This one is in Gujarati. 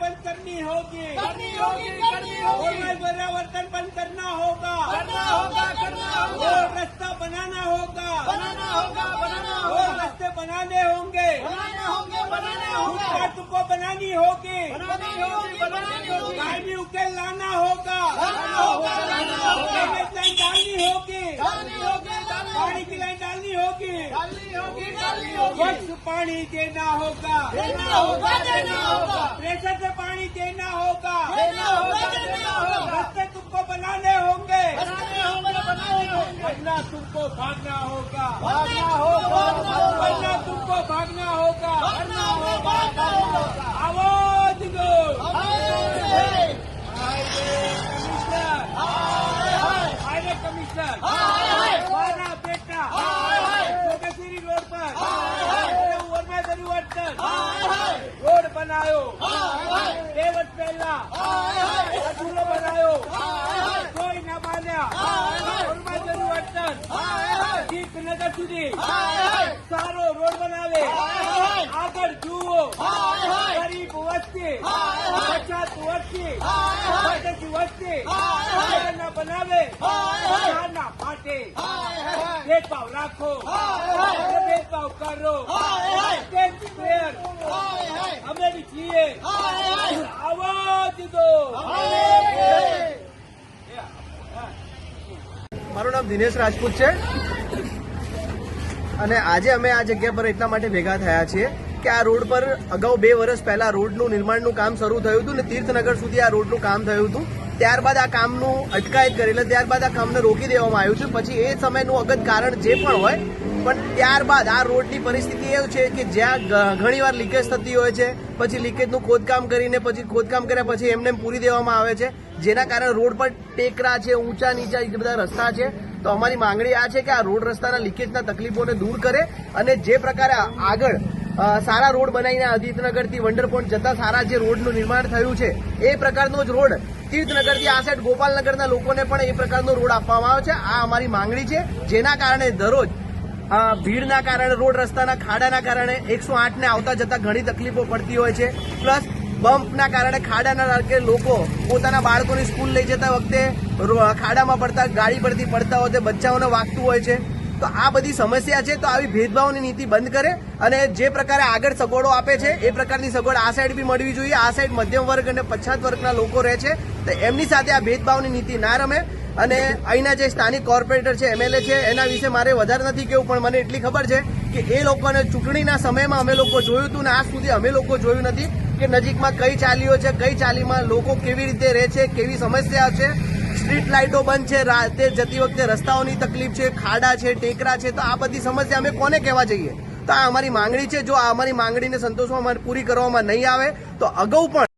बंद करनी होगी। करनी होगी करनी होगी। और परिवर्तन बंद करना होगा। करना होगा करना होगा। और रास्ता बनाना होगा। बनाना होगा बनाना और होगा रास्ते बनाने होंगे। बनाने होंगे बनाने होंगे। फुटपाथ को बनानी होगी। बनानी होगी बनानी होगी। कायमी उकेल लाना होगा। डालनी होगी स्वच्छ पानी देना होगा देना होगा देना होगा प्रेशर से पानी देना होगा देना होगा देना होगा रास्ते तुमको बनाने होंगे बनाने होंगे बनाने होंगे वरना तुमको भागना होगा भागना होगा वरना तुमको भागना होगा भागना होगा રોડ બનાવ્યો બે પહેલા. અધૂરો બનાવ્યો કોઈ ના માન્યા. પરિવર્તન સુધી. સારો રોડ બનાવે. આગળ જુઓ. ગરીબ વસ્તી. પચાસ વસ્તી. પચાસ વસ્તી. ના બનાવે. ના ફાટે. ભેદભાવ રાખો. ભેદભાવ કરો સ્ટેટ પ્લેયર અમે બી છીએ આવાજ દો મારું નામ દિનેશ રાજપૂત છે. અને આજે અમે આ જગ્યા પર એટલા માટે ભેગા થયા છીએ કે આ રોડ પર અગાઉ બે વર્ષ પહેલા રોડનું નિર્માણનું કામ શરૂ થયું હતું ને તીર્થનગર સુધી આ રોડનું કામ થયું હતું. ત્યારબાદ આ કામનું અટકાયત કરી એટલે ત્યારબાદ આ કામને રોકી દેવામાં આવ્યું છે. પછી એ સમયનું અગત કારણ જે પણ હોય, પણ ત્યારબાદ આ રોડની પરિસ્થિતિ એવું છે કે જ્યાં ઘણીવાર લીકેજ થતી હોય છે, પછી લીકેજનું ખોદકામ કરીને, પછી ખોદકામ કર્યા પછી એમને પૂરી દેવામાં આવે છે. જેના કારણે રોડ પર ટેકરા છે, ઊંચા નીચા એ બધા રસ્તા છે. તો અમારી માંગણી આ છે કે આ રોડ રસ્તાના લીકેજના તકલીફોને દૂર કરે અને જે પ્રકારે આગળ સારા રોડ બનાવીને આદિત્યનગરથી વંડર પોઈન્ટ જતા સારા જે રોડનું નિર્માણ થયું છે, એ પ્રકારનો જ રોડ તીર્થનગરથી આ સાઈડ ગોપાલનગરના લોકોને પણ એ પ્રકારનો રોડ આપવામાં આવે છે. આ અમારી માંગણી છે. જેના કારણે દરરોજ ભીડના કારણે, રોડ રસ્તાના ખાડાના કારણે એકસો આઠને આવતા જતા ઘણી તકલીફો પડતી હોય છે. પ્લસ બમ્પના કારણે ખાડાના કારણે લોકો પોતાના બાળકોની સ્કૂલ લઈ જતા વખતે ખાડામાં પડતા, ગાડી પરથી પડતા હોય બચ્ચાઓને વાગતું હોય છે. તો આ બધી સમસ્યા છે, તો આવી ભેદભાવની નીતિ બંધ કરે અને જે પ્રકારે આગળ સગવડો આપે છે, એ પ્રકારની સગવડ આ સાઈડ બી મળવી જોઈએ. આ સાઈડ મધ્યમ વર્ગ અને પછાત વર્ગના લોકો રહે છે, તો એમની સાથે આ ભેદભાવની નીતિ ના રમે. અને અહીંના જે સ્થાનિક કોર્પોરેટર છે એમએલએ છે, એના વિશે મારે વધારે નથી કેવું, પણ મને એટલી ખબર છે કે એ લોકોને ચૂંટણીના સમયમાં અમે લોકો જોયું હતું ને આજ સુધી અમે લોકો જોયું નથી કે નજીકમાં કઈ ચાલીઓ છે, કઈ ચાલીમાં લોકો કેવી રીતે રહે છે, કેવી સમસ્યા છે. સ્ટ્રીટ લાઇટો બંધ છે, રાતે જતી વખતે રસ્તાઓની તકલીફ છે, ખાડા છે, ટેકરા છે, તો આ બધી સમસ્યા અમે કોને કહેવા જઈએ? તો આ અમારી માંગણી છે, જો આ અમારી માંગણીને સંતોષવામાં પૂરી કરવામાં નહીં આવે, તો અગાઉ પણ